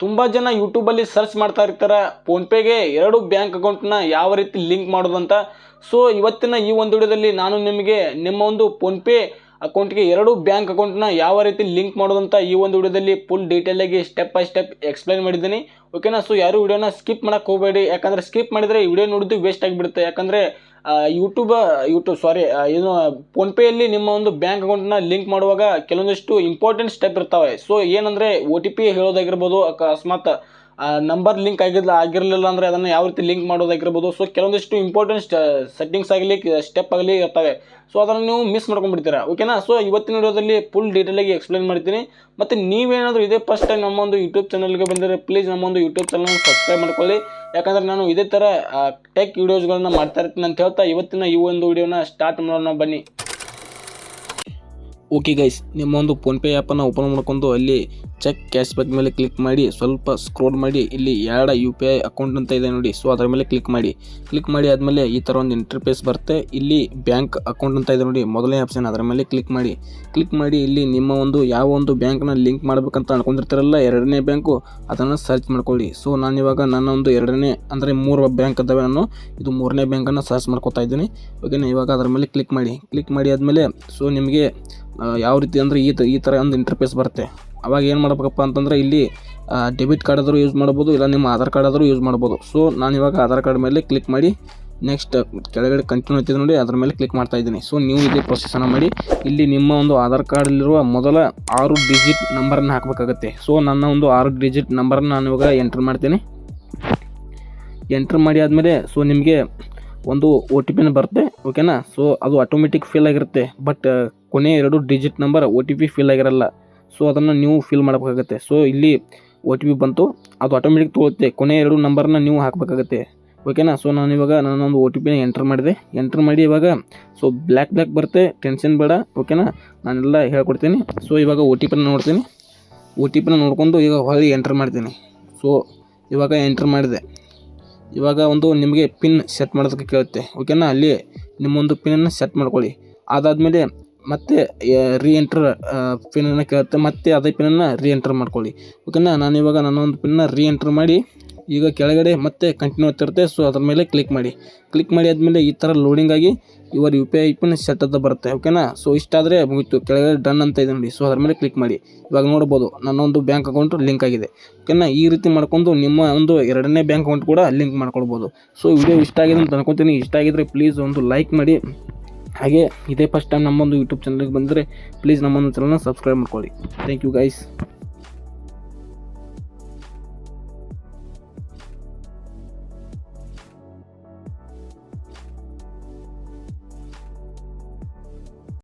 ತುಂಬ ಜನ ಯೂಟ್ಯೂಬಲ್ಲಿ ಸರ್ಚ್ ಮಾಡ್ತಾ ಇರ್ತಾರೆ. ಫೋನ್ಪೇಗೆ ಎರಡು ಬ್ಯಾಂಕ್ ಅಕೌಂಟ್ನ ಯಾವ ರೀತಿ ಲಿಂಕ್ ಮಾಡೋದಂತ ಸೊ ಇವತ್ತಿನ ಈ ಒಂದು ವಿಡಿಯೋದಲ್ಲಿ ನಾನು ನಿಮಗೆ ನಿಮ್ಮ ಒಂದು ಫೋನ್ಪೇ ಅಕೌಂಟ್ಗೆ ಎರಡು ಬ್ಯಾಂಕ್ ಅಕೌಂಟ್ನ ಯಾವ ರೀತಿ ಲಿಂಕ್ ಮಾಡೋದಂತ ಈ ಒಂದು ವಿಡಿಯೋದಲ್ಲಿ ಫುಲ್ ಡೀಟೇಲಾಗಿ ಸ್ಟೆಪ್ ಬೈ ಸ್ಟೆಪ್ ಎಕ್ಸ್ಪ್ಲೈನ್ ಮಾಡಿದ್ದೀನಿ. ಓಕೆನಾ ಸೊ ಯಾರು ವಿಡಿಯೋನ ಸ್ಕಿಪ್ ಮಾಡಕ್ಕೆ ಹೋಗಬೇಡಿ. ಯಾಕಂದರೆ ಸ್ಕಿಪ್ ಮಾಡಿದರೆ ಈ ವಿಡಿಯೋ ನೋಡಿದ್ದು ವೇಸ್ಟ್ ಆಗಿಬಿಡುತ್ತೆ. ಯಾಕಂದರೆ ಯೂಟ್ಯೂಬ್ ಯೂಟ್ಯೂಬ್ ಸಾರಿ ಏನು ಫೋನ್ಪೇಯಲ್ಲಿ ನಿಮ್ಮ ಒಂದು ಬ್ಯಾಂಕ್ ಅಕೌಂಟ್ನ ಲಿಂಕ್ ಮಾಡುವಾಗ ಕೆಲವೊಂದಿಷ್ಟು ಇಂಪಾರ್ಟೆಂಟ್ ಸ್ಟೆಪ್ ಇರ್ತವೆ. ಸೊ ಏನಂದರೆ ಒ ಟಿ ಪಿ ಹೇಳೋದಾಗಿರ್ಬೋದು, ಅಕಸ್ಮಾತ್ ನಂಬರ್ ಲಿಂಕ್ ಆಗಿಲ್ಲ ಆಗಿರಲಿಲ್ಲ ಅಂದರೆ ಅದನ್ನು ಯಾವ ರೀತಿ ಲಿಂಕ್ ಮಾಡೋದಾಗಿರ್ಬೋದು ಸೊ ಕೆಲವೊಂದಿಷ್ಟು ಇಂಪಾರ್ಟೆಂಟ್ ಸೆಟ್ಟಿಂಗ್ಸ್ ಆಗಲಿ ಸ್ಟೆಪ್ ಆಗಲಿ ಇರ್ತವೆ. ಸೊ ಅದನ್ನು ನೀವು ಮಿಸ್ ಮಾಡ್ಕೊಂಡ್ಬಿಡ್ತೀರಾ. ಓಕೆನಾ ಸೊ ಇವತ್ತಿನ ವಿಡಿಯೋದಲ್ಲಿ ಫುಲ್ ಡೀಟೇಲಾಗಿ ಎಕ್ಸ್ಪ್ಲೈನ್ ಮಾಡ್ತೀನಿ ಮತ್ತು ನೀವೇನಾದರೂ ಇದೇ ಫಸ್ಟ್ ಟೈಮ್ ನಮ್ಮ ಒಂದು ಯೂಟ್ಯೂಬ್ ಚಾನಲ್ಗೆ ಬಂದರೆ ಪ್ಲೀಸ್ ನಮ್ಮ ಒಂದು ಯೂಟ್ಯೂಬ್ ಚಾನಲ್ ಸಬ್ಸ್ಕ್ರೈಬ್ ಮಾಡ್ಕೊಳ್ಳಿ. ಯಾಕಂದರೆ ನಾನು ಇದೇ ಥರ ಟೆಕ್ ವೀಡಿಯೋಸ್ಗಳನ್ನ ಮಾಡ್ತಾ ಇರ್ತೀನಿ ಅಂತ ಹೇಳ್ತಾ ಇವತ್ತಿನ ಈ ಒಂದು ವಿಡಿಯೋನ ಸ್ಟಾರ್ಟ್ ಮಾಡೋಣ ಬನ್ನಿ. ಓಕೆ ಗೈಸ್ ನಿಮ್ಮ ಒಂದು ಫೋನ್ಪೇ ಆ್ಯಪನ್ನು ಓಪನ್ ಮಾಡ್ಕೊಂಡು ಅಲ್ಲಿ ಚೆಕ್ ಕ್ಯಾಶ್ ಬ್ಯಾಕ್ ಮೇಲೆ ಕ್ಲಿಕ್ ಮಾಡಿ, ಸ್ವಲ್ಪ ಸ್ಕ್ರೋಲ್ ಮಾಡಿ. ಇಲ್ಲಿ ಎರಡು ಯು ಪಿ ಐ ಅಕೌಂಟ್ ಅಂತ ಇದೆ ನೋಡಿ. ಸೊ ಅದರ ಮೇಲೆ ಕ್ಲಿಕ್ ಮಾಡಿ. ಕ್ಲಿಕ್ ಮಾಡಿ ಆದಮೇಲೆ ಈ ಥರ ಒಂದು ಇಂಟರ್ಫೇಸ್ ಬರುತ್ತೆ. ಇಲ್ಲಿ ಬ್ಯಾಂಕ್ ಅಕೌಂಟ್ ಅಂತ ಇದೆ ನೋಡಿ. ಮೊದಲನೇ ಆಪ್ಷನ್ ಅದರ ಮೇಲೆ ಕ್ಲಿಕ್ ಮಾಡಿ. ಕ್ಲಿಕ್ ಮಾಡಿ, ಇಲ್ಲಿ ನಿಮ್ಮ ಒಂದು ಯಾವ ಒಂದು ಬ್ಯಾಂಕ್ನ ಲಿಂಕ್ ಮಾಡಬೇಕಂತ ಅನ್ಕೊಂಡಿರ್ತಾರಲ್ಲ, ಎರಡನೇ ಬ್ಯಾಂಕು ಅದನ್ನು ಸರ್ಚ್ ಮಾಡ್ಕೊಳ್ಳಿ. ಸೊ ನಾನು ಇವಾಗ ನನ್ನ ಒಂದು ಎರಡನೇ, ಅಂದರೆ ಮೂರು ಬ್ಯಾಂಕ್ ಅದಾವೆ ನಾನು. ಇದು ಮೂರನೇ ಬ್ಯಾಂಕನ್ನು ಸರ್ಚ್ ಮಾಡ್ಕೊತಾ ಇದ್ದೀನಿ. ಓಕೆನಾ ಇವಾಗ ಅದರ ಮೇಲೆ ಕ್ಲಿಕ್ ಮಾಡಿ. ಕ್ಲಿಕ್ ಮಾಡಿ ಆದಮೇಲೆ ಸೊ ನಿಮಗೆ ಯಾವ ರೀತಿ ಅಂದರೆ ಈ ಈ ಥರ ಒಂದು ಇಂಟರ್ಫೇಸ್ ಬರುತ್ತೆ. ಅವಾಗ ಏನು ಮಾಡ್ಬೇಕಪ್ಪ ಅಂತಂದರೆ ಇಲ್ಲಿ ಡೆಬಿಟ್ ಕಾರ್ಡ್ ಆದರೂ ಯೂಸ್ ಮಾಡ್ಬೋದು, ಇಲ್ಲ ನಿಮ್ಮ ಆಧಾರ್ ಕಾರ್ಡ್ ಆದರೂ ಯೂಸ್ ಮಾಡ್ಬೋದು. ಸೊ ನಾನು ಇವಾಗ ಆಧಾರ್ ಕಾರ್ಡ್ ಮೇಲೆ ಕ್ಲಿಕ್ ಮಾಡಿ ನೆಕ್ಸ್ಟ್ ಕೆಳಗಡೆ ಕಂಟಿನ್ಯೂ ಆಗ್ತಿದೆ ನೋಡಿ, ಅದ್ರ ಮೇಲೆ ಕ್ಲಿಕ್ ಮಾಡ್ತಾ ಇದ್ದೀನಿ. ಸೊ ನೀವು ಇಲ್ಲಿ ಪ್ರೊಸೆಸನ್ನು ಮಾಡಿ, ಇಲ್ಲಿ ನಿಮ್ಮ ಒಂದು ಆಧಾರ್ ಕಾರ್ಡಲ್ಲಿರುವ ಮೊದಲ ಆರು ಡಿಜಿಟ್ ನಂಬರನ್ನು ಹಾಕಬೇಕಾಗತ್ತೆ. ಸೊ ನನ್ನ ಒಂದು ಆರು ಡಿಜಿಟ್ ನಂಬರನ್ನು ನಾನು ಇವಾಗ ಎಂಟ್ರ್ ಮಾಡ್ತೀನಿ. ಎಂಟ್ರ್ ಮಾಡಿ ಆದಮೇಲೆ ಸೊ ನಿಮಗೆ ಒಂದು ಒ ಟಿ ಪಿನ ಬರುತ್ತೆ ಓಕೆನಾ ಸೊ ಅದು ಆಟೋಮೆಟಿಕ್ ಫಿಲ್ ಆಗಿರುತ್ತೆ ಬಟ್ ಕೊನೆ ಎರಡು digit number O T P fill ಆಗಿರಲ್ಲ. ಸೊ ಅದನ್ನು ನೀವು ಫಿಲ್ ಮಾಡಬೇಕಾಗತ್ತೆ. ಸೊ ಇಲ್ಲಿ ಒ ಟಿ ಪಿ ಬಂತು. ಅದು ಆಟೋಮೆಟಿಕ್ ತೊಗೊಳುತ್ತೆ ಕೊನೆ ಎರಡು ನಂಬರ್ನ ನೀವು ಹಾಕಬೇಕಾಗತ್ತೆ. ಓಕೆನಾ ಸೊ ನಾನು ಇವಾಗ ನಾನೊಂದು ಒ ಟಿ ಪಿನ ಎಂಟ್ರ್ ಮಾಡಿದೆ. ಎಂಟ್ರ್ ಮಾಡಿ ಇವಾಗ ಸೊ ಬ್ಲ್ಯಾಕ್ ಬ್ಲ್ಯಾಕ್ ಬರುತ್ತೆ. ಟೆನ್ಷನ್ ಬೇಡ. ಓಕೆನಾ ನಾನೆಲ್ಲ ಹೇಳ್ಕೊಡ್ತೀನಿ. ಸೊ ಇವಾಗ ಒ ಟಿ ಪಿನ ನೋಡ್ತೀನಿ. ಒ ಟಿ ಪಿನ ನೋಡ್ಕೊಂಡು ಈಗ ಹೊರಗೆ ಎಂಟ್ರ್ ಮಾಡ್ತೀನಿ. ಸೊ ಇವಾಗ ಎಂಟ್ರ್ ಮಾಡಿದೆ. ಇವಾಗ ಒಂದು ನಿಮಗೆ ಪಿನ್ ಸೆಟ್ ಮಾಡೋದಕ್ಕೆ ಕೇಳುತ್ತೆ. ಓಕೆನಾ ಅಲ್ಲಿ ನಿಮ್ಮೊಂದು ಪಿನ್ನನ್ನು ಸೆಟ್ ಮಾಡ್ಕೊಳ್ಳಿ. ಅದಾದಮೇಲೆ ಮತ್ತೆ ರೀ ಎಂಟ್ರ್ ಪಿನ್ನನ್ನು ಕೇಳುತ್ತೆ. ಮತ್ತೆ ಅದೇ ಪಿನ್ನನ್ನು ರೀ ಎಂಟ್ರ್ ಮಾಡ್ಕೊಳ್ಳಿ. ಓಕೆನಾ ನಾನು ಇವಾಗ ನನ್ನ ಒಂದು ಪಿನ್ನ ರೀ ಎಂಟ್ರ್ ಮಾಡಿ, ಈಗ ಕೆಳಗಡೆ ಮತ್ತೆ ಕಂಟಿನ್ಯೂ ಆಗ್ತಿರುತ್ತೆ ಸೊ ಅದ್ರ ಮೇಲೆ ಕ್ಲಿಕ್ ಮಾಡಿ. ಕ್ಲಿಕ್ ಮಾಡಿ ಆದಮೇಲೆ ಈ ಥರ ಲೋಡಿಂಗ್ ಆಗಿ ಇವರ U P I pin set ಅಂತ ಬರುತ್ತೆ. ಓಕೆನಾ ಸೊ ಇಷ್ಟಾದರೆ ಮುಗಿತು. ಕೆಳಗಡೆ ಡನ್ ಅಂತ ಇದೆ ನೋಡಿ. ಸೊ ಅದ್ರ ಮೇಲೆ ಕ್ಲಿಕ್ ಮಾಡಿ. ಇವಾಗ ನೋಡ್ಬೋದು, ನನ್ನ ಒಂದು ಬ್ಯಾಂಕ್ ಅಕೌಂಟ್ ಲಿಂಕ್ ಆಗಿದೆ. ಓಕೆನಾ ಈ ರೀತಿ ಮಾಡ್ಕೊಂಡು ನಿಮ್ಮ ಒಂದು ಎರಡನೇ ಬ್ಯಾಂಕ್ ಅಕೌಂಟ್ ಕೂಡ ಲಿಂಕ್ ಮಾಡ್ಕೊಳ್ಬೋದು. ಸೊ ವಿಡಿಯೋ ಇಷ್ಟ ಆಗಿದೆ ಅಂತ ಅನ್ಕೊತೀನಿ. ಇಷ್ಟ ಆಗಿದ್ರೆ ಪ್ಲೀಸ್ ಒಂದು ಲೈಕ್ ಮಾಡಿ. ಹಾಗೆ ಇದೇ ಫಸ್ಟ್ ಟೈಮ್ ನಮ್ಮೊಂದು ಯೂಟ್ಯೂಬ್ ಚಾನಲ್ಗೆ ಬಂದರೆ ಪ್ಲೀಸ್ ನಮ್ಮೊಂದು ಚಾನಲ್ನ ಸಬ್ಸ್ಕ್ರೈಬ್ ಮಾಡ್ಕೊಳ್ಳಿ. Thank you guys